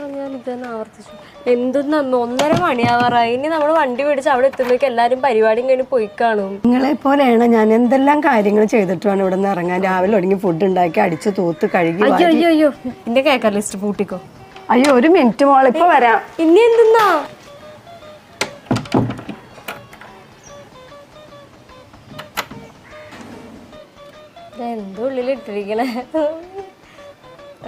ഞാൻ ഇതന്നെ ആവർത്തിച്ചു. എന്തെന്ന് അമ്മ ഒന്നര മണിയാവാറായി. ഇനി നമ്മൾ വണ്ടി പിടിച്ച് അവിടെ എത്തുമ്പോഴേക്ക് എല്ലാരും പരിപാടിയും കഴിഞ്ഞ് പോയി കാണും. നിങ്ങളെ പോലെയാണ് ഞാൻ എന്തെല്ലാം കാര്യങ്ങൾ ചെയ്തിട്ട് വേണം ഇവിടെ നിന്ന് ഇറങ്ങാൻ. രാവിലെ ഒടുങ്ങി ഫുഡ് ഉണ്ടാക്കി അടിച്ച് തൂത്ത് കഴുകി അയ്യോ അയ്യോ അയ്യോ. എന്റെ കേക്കർ ലിസ്റ്റ് പൂട്ടിക്കോ. അയ്യോ ഒരു മിനിറ്റ് മോളെ ഇപ്പൊ വരാം. ഇനി എന്തെന്നാ? എന്തോ ഉള്ളിൽ ഇട്ടിരിക്കണേ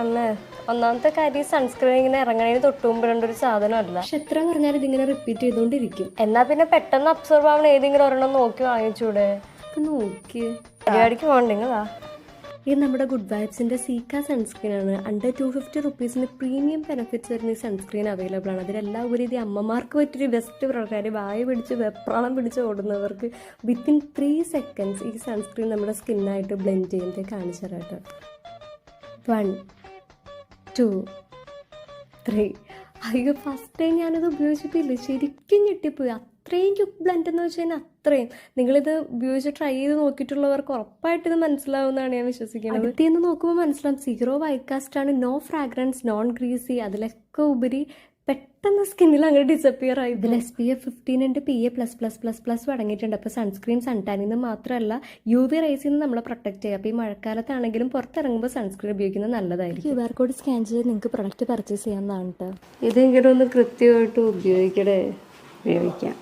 അമ്മേ ഒന്നാമത്തെ കാര്യം സൺസ്ക്രീൻ ഇങ്ങനെ ഇറങ്ങണതിന് തൊട്ട് മുമ്പ് ഒരു സാധനമല്ല പക്ഷെ എത്ര പറഞ്ഞാലും ഇതിങ്ങനെ റിപ്പീറ്റ് ചെയ്തോണ്ടിരിക്കും. എന്നാ പിന്നെ പെട്ടെന്ന് അബ്സോർബ് ആവണ ഏതെങ്കിലും ഒരെണ്ണം നോക്കി വാങ്ങിച്ചൂടെ? നോക്കി. പരിപാടിക്ക് പോകണ്ടെങ്കിലാ ഇത് നമ്മുടെ ഗുഡ് വൈബ്സിന്റെ സീക്ക സൺസ്ക്രീൻ ആണ്. അണ്ടർ ടു ഫിഫ്റ്റി റുപ്പീസിന് പ്രീമിയം ബെനിഫിറ്റ്സ് വരുന്ന ഈ സൺസ്ക്രീൻ അവൈലബിൾ ആണ്. അതിലെല്ലാം ഒരു ഇത് അമ്മമാർക്ക് പറ്റിയൊരു ബെസ്റ്റ് പ്രകാരം വായ പിടിച്ച് വെപ്രാളം പിടിച്ച് ഓടുന്നവർക്ക് വിത്തിൻ ത്രീ സെക്കൻഡ്സ് ഈ സൺസ്ക്രീൻ നമ്മുടെ സ്കിന്നായിട്ട് ബ്ലെൻഡ് ചെയ്യുന്നത് കാണിച്ചു തരാട്ടോ വൺ ടു ത്രീ. അയ്യോ ഫസ്റ്റ് ടൈം ഞാനത് ഉപയോഗിച്ചിട്ടില്ല. ശരിക്കും ഞെട്ടിപ്പോയി. അത്രയും ക്യുക്ക് ബ്ലെൻഡ് എന്ന് വെച്ച് കഴിഞ്ഞാൽ അത്രയും. നിങ്ങളിത് ഉപയോഗിച്ച് ട്രൈ ചെയ്ത് നോക്കിയിട്ടുള്ളവർക്ക് ഉറപ്പായിട്ട് ഇത് മനസ്സിലാവുമെന്നാണ് ഞാൻ വിശ്വസിക്കുന്നത്. അടുത്തേന്ന് നോക്കുമ്പോൾ മനസ്സിലാവും. സീറോ വൈറ്റ് കാസ്റ്റ് ആണ്. നോ ഫ്രാഗ്രൻസ് നോൺ ഗ്രീസി അതിലൊക്കെ ഉപരി പെട്ടെന്ന് സ്കിന്നിൽ അങ്ങനെ ഡിസപ്പിയർ ആയി ഇതിൽ എസ് പി എഫ് ഫിഫ്റ്റീൻ ഉണ്ട് P A plus plus plus plus അടങ്ങിയിട്ടുണ്ട് അപ്പോൾ സൺസ്ക്രീൻ സൺടാനിൽ നിന്ന് മാത്രമല്ല യു വി റേസിൽ നിന്ന് നമ്മളെ പ്രൊട്ടക്ട് ചെയ്യുക അപ്പോൾ ഈ മഴക്കാലത്താണെങ്കിലും പുറത്തിറങ്ങുമ്പോൾ സൺസ്ക്രീൻ ഉപയോഗിക്കുന്നത് നല്ലതായിരിക്കും. ക്യു ആർ കോഡ് സ്കാൻ ചെയ്ത് നിങ്ങൾക്ക് പ്രൊഡക്റ്റ് പർച്ചേസ് ചെയ്യാവുന്നതാണ് കേട്ടോ ഇതെങ്കിലും ഒന്ന് കൃത്യമായിട്ട് ഉപയോഗിക്കടേ ഉപയോഗിക്കാം.